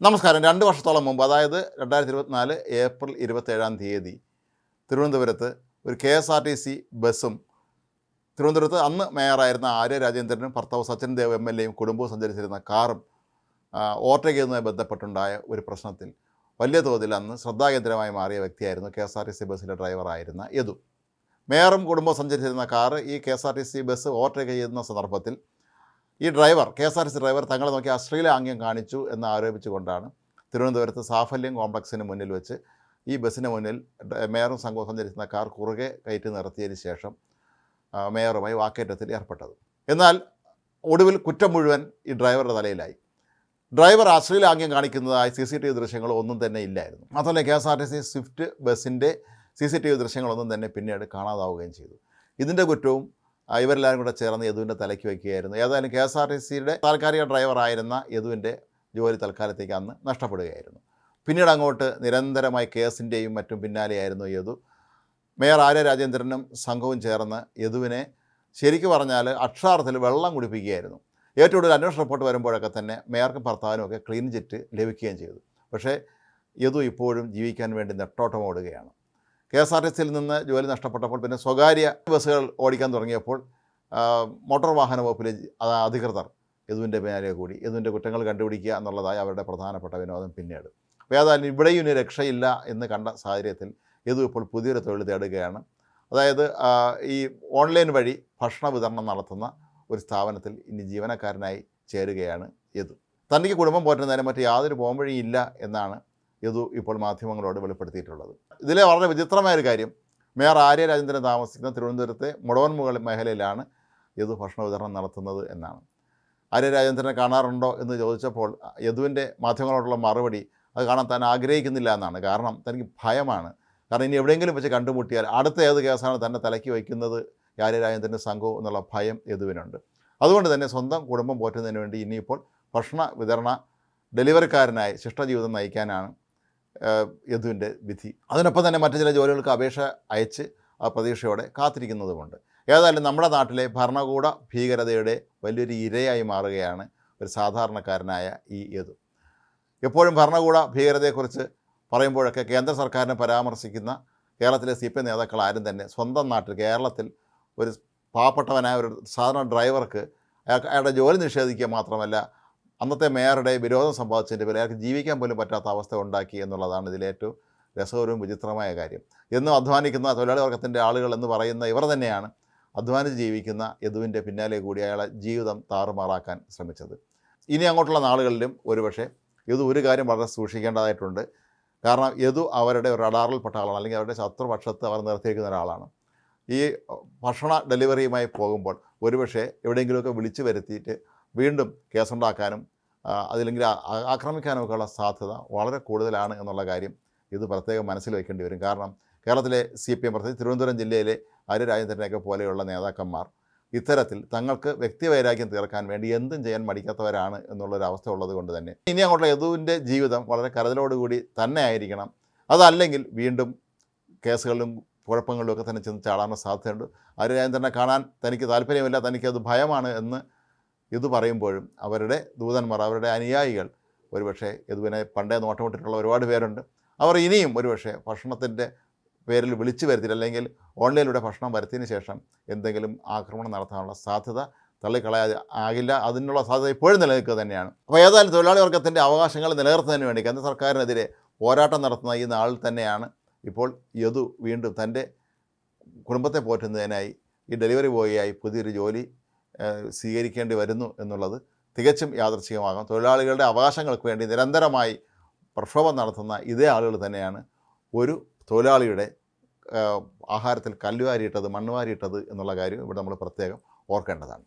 നമസ്കാരം. രണ്ട് വർഷത്തോളം മുമ്പ് അതായത് രണ്ടായിരത്തി ഇരുപത്തിനാല് ഏപ്രിൽ ഇരുപത്തേഴാം തീയതി തിരുവനന്തപുരത്ത് ഒരു K S R T C ബസ്സും തിരുവനന്തപുരത്ത് അന്ന് മേയറായിരുന്ന ആര്യ രാജേന്ദ്രനും ഭർത്താവ് സച്ചിൻ ദേവ് എം എൽ എയും കുടുംബവും സഞ്ചരിച്ചിരുന്ന കാറും ഓവർടേക്ക് ചെയ്യുന്നതുമായി ബന്ധപ്പെട്ടുണ്ടായ ഒരു പ്രശ്നത്തിൽ വലിയ തോതിൽ അന്ന് ശ്രദ്ധാകേന്ദ്രമായി മാറിയ വ്യക്തിയായിരുന്നു K S R T C ബസ്സിലെ ഡ്രൈവറായിരുന്ന യദു. മേയറും കുടുംബവും സഞ്ചരിച്ചിരുന്ന കാറ് ഈ K S R T C bus overtake ചെയ്യുന്ന സന്ദർഭത്തിൽ ഈ driver K S R C driver തങ്ങളെ നോക്കി അശ്ലീല ആംഗ്യം കാണിച്ചു എന്ന് ആരോപിച്ചുകൊണ്ടാണ് തിരുവനന്തപുരത്ത് സാഫല്യം കോംപ്ലക്സിന് മുന്നിൽ വെച്ച് ഈ ബസ്സിന് മുന്നിൽ മേയറും സംഘവും സഞ്ചരിക്കുന്ന കാർ കുറുകെ കയറ്റി നിർത്തിയതിന് ശേഷം മേയറുമായി വാക്കേറ്റത്തിൽ ഏർപ്പെട്ടത്. എന്നാൽ ഒടുവിൽ കുറ്റം മുഴുവൻ ഈ ഡ്രൈവറുടെ തലയിലായി. ഡ്രൈവർ അശ്ലീല ആംഗ്യം കാണിക്കുന്നതായി സി സി ടി വി ദൃശ്യങ്ങൾ ഒന്നും തന്നെ ഇല്ലായിരുന്നു. മാത്രമല്ല K S R T C swift ബസ്സിന്റെ സി സി ടി വി ദൃശ്യങ്ങളൊന്നും തന്നെ പിന്നീട് കാണാതാവുകയും ചെയ്തു. ഇതിന്റെ കുറ്റവും ഇവരെല്ലാവരും കൂടെ ചേർന്ന് യദുവിന്റെ തലയ്ക്ക് വയ്ക്കുകയായിരുന്നു. ഏതായാലും കെ എസ് ആർ ടി സിയുടെ താൽക്കാലിക ഡ്രൈവറായിരുന്ന യദുവിന്റെ ജോലി തൽക്കാലത്തേക്ക് അന്ന് നഷ്ടപ്പെടുകയായിരുന്നു. പിന്നീട് അങ്ങോട്ട് നിരന്തരമായി കേസിന്റെയും മറ്റും പിന്നാലെയായിരുന്നു യദു. മേയർ ആര്യ രാജേന്ദ്രനും സംഘവും ചേർന്ന് യദുവിനെ ശരിക്ക് പറഞ്ഞാൽ അക്ഷരാർത്ഥത്തിൽ വെള്ളം കുടിപ്പിക്കുകയായിരുന്നു. ഏറ്റവും കൂടുതൽ അന്വേഷണ റിപ്പോർട്ട് വരുമ്പോഴൊക്കെ തന്നെ മേയർക്കും ഭർത്താവിനും ഒക്കെ ക്ലീൻ ചിറ്റ് ലഭിക്കുകയും ചെയ്തു. പക്ഷേ യദു ഇപ്പോഴും ജീവിക്കാൻ വേണ്ടി നെട്ടോട്ടം ഓടുകയാണ്. കെ എസ് ആർ ടി സിയിൽ നിന്ന് ജോലി നഷ്ടപ്പെട്ടപ്പോൾ പിന്നെ സ്വകാര്യ ബസ്സുകൾ ഓടിക്കാൻ തുടങ്ങിയപ്പോൾ മോട്ടോർ വാഹന വകുപ്പിലെ അധികൃതർ യദുവിന്റെ മേലെ കൂടി യദുവിന്റെ കുറ്റങ്ങൾ കണ്ടുപിടിക്കുക എന്നുള്ളതായി അവരുടെ പ്രധാനപ്പെട്ട വിനോദം പിന്നീട്. അപ്പോൾ ഏതായാലും ഇവിടെയും ഇനി രക്ഷയില്ല എന്ന് കണ്ട സാഹചര്യത്തിൽ യദു ഇപ്പോൾ പുതിയൊരു തൊഴിൽ തേടുകയാണ്. അതായത് ഈ ഓൺലൈൻ വഴി ഭക്ഷണ വിതരണം നടത്തുന്ന ഒരു സ്ഥാപനത്തിൽ ഇനി ജീവനക്കാരനായി ചേരുകയാണ് യദു. തനിക്ക് കുടുംബം പോറ്റുന്നതിന് മറ്റ് യാതൊരു പോംവഴിയില്ല എന്നാണ് യദു ഇപ്പോൾ മാധ്യമങ്ങളോട് വെളിപ്പെടുത്തിയിട്ടുള്ളത്. ഇതിലെ വളരെ വിചിത്രമായ ഒരു കാര്യം മേയർ ആര്യ രാജേന്ദ്രൻ താമസിക്കുന്ന തിരുവനന്തപുരത്തെ മുടവൻമുകൾ മേഖലയിലാണ് യദു ഭക്ഷണ വിതരണം നടത്തുന്നത് എന്നാണ്. ആര്യ രാജേന്ദ്രനെ കാണാറുണ്ടോ എന്ന് ചോദിച്ചപ്പോൾ യദുവിന്റെ മാധ്യമങ്ങളോടുള്ള മറുപടി അത് കാണാൻ താൻ ആഗ്രഹിക്കുന്നില്ല എന്നാണ്. കാരണം തനിക്ക് ഭയമാണ്. കാരണം ഇനി എവിടെയെങ്കിലും വെച്ച് കണ്ടുമുട്ടിയാൽ അടുത്ത ഏത് കേസാണ് തന്നെ തലയ്ക്ക് വയ്ക്കുന്നത് ആര്യ രാജേന്ദ്രന്റെ സംഘവും എന്നുള്ള ഭയം യദുവിനുണ്ട്. അതുകൊണ്ട് തന്നെ സ്വന്തം കുടുംബം പോറ്റുന്നതിന് വേണ്ടി ഇനിയിപ്പോൾ ഭക്ഷണ വിതരണ ഡെലിവറിക്കാരനായി ശിഷ്ടജീവിതം നയിക്കാനാണ് യദുവിന്റെ വിധി. അതിനൊപ്പം തന്നെ മറ്റു ചില ജോലികൾക്ക് അപേക്ഷ അയച്ച് ആ പ്രതീക്ഷയോടെ കാത്തിരിക്കുന്നതുമുണ്ട്. ഏതായാലും നമ്മുടെ നാട്ടിലെ ഭരണകൂട ഭീകരതയുടെ വലിയൊരു ഇരയായി മാറുകയാണ് ഒരു സാധാരണക്കാരനായ ഈ യദു. എപ്പോഴും ഭരണകൂട ഭീകരതയെക്കുറിച്ച് പറയുമ്പോഴൊക്കെ കേന്ദ്ര സർക്കാരിനെ പരാമർശിക്കുന്ന കേരളത്തിലെ സി പി എം നേതാക്കൾ ആരും തന്നെ സ്വന്തം നാട്ടിൽ കേരളത്തിൽ ഒരു പാവപ്പെട്ടവനായ ഒരു സാധാരണ ഡ്രൈവർക്ക് അയാളുടെ ജോലി നിഷേധിക്കുക മാത്രമല്ല അന്നത്തെ മേയറുടെ വിരോധം സംഭവിച്ചതിന്റെ പേരിൽ അയാൾക്ക് ജീവിക്കാൻ പോലും പറ്റാത്ത അവസ്ഥ ഉണ്ടാക്കി എന്നുള്ളതാണ് ഇതിലെ ഏറ്റവും രസകരവും വിചിത്രമായ കാര്യം. എന്നും അധ്വാനിക്കുന്ന തൊഴിലാളി വർഗത്തിന്റെ ആളുകൾ എന്ന് പറയുന്ന ഇവർ തന്നെയാണ് അധ്വാനിച്ച് ജീവിക്കുന്ന യദുവിന്റെ പിന്നാലെ കൂടി അയാളെ ജീവിതം താറുമാറാക്കാൻ ശ്രമിച്ചത്. ഇനി അങ്ങോട്ടുള്ള നാളുകളിലും ഒരുപക്ഷെ യദു ഒരു കാര്യം വളരെ സൂക്ഷിക്കേണ്ടതായിട്ടുണ്ട്. കാരണം യദു അവരുടെ റഡാറിൽപ്പെട്ട ആളാണ് അല്ലെങ്കിൽ അവരുടെ ശത്രുപക്ഷത്ത് അവർ നിർത്തിയിരിക്കുന്ന ഒരാളാണ്. ഈ ഭക്ഷണ ഡെലിവറിയുമായി പോകുമ്പോൾ ഒരുപക്ഷെ എവിടെയെങ്കിലുമൊക്കെ വിളിച്ചു വരുത്തിയിട്ട് വീണ്ടും കേസുണ്ടാക്കാനും അതില്ലെങ്കിൽ ആക്രമിക്കാനുമൊക്കെ ഉള്ള സാധ്യത വളരെ കൂടുതലാണ് എന്നുള്ള കാര്യം ഇത് പ്രത്യേകം മനസ്സിൽ വയ്ക്കേണ്ടി വരും. കാരണം കേരളത്തിലെ സി പി എം പ്രത്യേകിച്ച് തിരുവനന്തപുരം ജില്ലയിലെ ആര്യ രാജേന്ദ്രനെയൊക്കെ പോലെയുള്ള നേതാക്കന്മാർ ഇത്തരത്തിൽ തങ്ങൾക്ക് വ്യക്തിവൈരാഗ്യം തീർക്കാൻ വേണ്ടി എന്തും ചെയ്യാൻ മടിക്കാത്തവരാണ് എന്നുള്ളൊരു അവസ്ഥ ഉള്ളത് കൊണ്ട് തന്നെ ഇനി അങ്ങോട്ടുള്ള യദുവിന്റെ ജീവിതം വളരെ കരുതലോടുകൂടി തന്നെ ആയിരിക്കണം. അതല്ലെങ്കിൽ വീണ്ടും കേസുകളിലും കുഴപ്പങ്ങളിലും ഒക്കെ തന്നെ ചെന്ന് ചാടാനുള്ള സാധ്യതയുണ്ട്. ആര്യ രാജേന്ദ്രനെ കാണാൻ തനിക്ക് താല്പര്യമില്ല തനിക്കത് ഭയമാണ് എന്ന് ഇത് പറയുമ്പോഴും അവരുടെ ദൂതന്മാർ അവരുടെ അനുയായികൾ ഒരുപക്ഷെ യദുവിനെ പണ്ടേ നോട്ടമിട്ടിട്ടുള്ള ഒരുപാട് പേരുണ്ട്. അവർ ഇനിയും ഒരുപക്ഷെ ഭക്ഷണത്തിന്റെ പേരിൽ വിളിച്ചു വരുത്തില്ല അല്ലെങ്കിൽ ഓൺലൈനിലൂടെ ഭക്ഷണം വരുത്തിയതിന് ശേഷം എന്തെങ്കിലും ആക്രമണം നടത്താനുള്ള സാധ്യത തള്ളിക്കളയാതെ ആകില്ല. അതിനുള്ള സാധ്യത ഇപ്പോഴും നിലനിൽക്കുക തന്നെയാണ്. അപ്പോൾ ഏതായാലും തൊഴിലാളി വർഗത്തിന്റെ അവകാശങ്ങൾ നിലനിർത്തുന്നതിന് വേണ്ടി കേന്ദ്ര സർക്കാരിനെതിരെ പോരാട്ടം നടത്തുന്ന ഈ നാളിൽ തന്നെയാണ് ഇപ്പോൾ യദു വീണ്ടും തന്റെ കുടുംബത്തെ പോറ്റുന്നതിനായി ഈ ഡെലിവറി ബോയിയായി പുതിയൊരു ജോലി സ്വീകരിക്കേണ്ടി വരുന്നു എന്നുള്ളത് തികച്ചും യാദർച്ഛികമാകാം തൊഴിലാളികളുടെ അവകാശങ്ങൾക്ക് വേണ്ടി നിരന്തരമായി പ്രക്ഷോഭം നടത്തുന്ന ഇതേ ആളുകൾ തന്നെയാണ് ഒരു തൊഴിലാളിയുടെ ആഹാരത്തിൽ കല്ലുവാരിയിട്ടത് മണ്ണുവാരിയിട്ടത് എന്നുള്ള കാര്യം ഇവിടെ നമ്മൾ പ്രത്യേകം ഓർക്കേണ്ടതാണ്.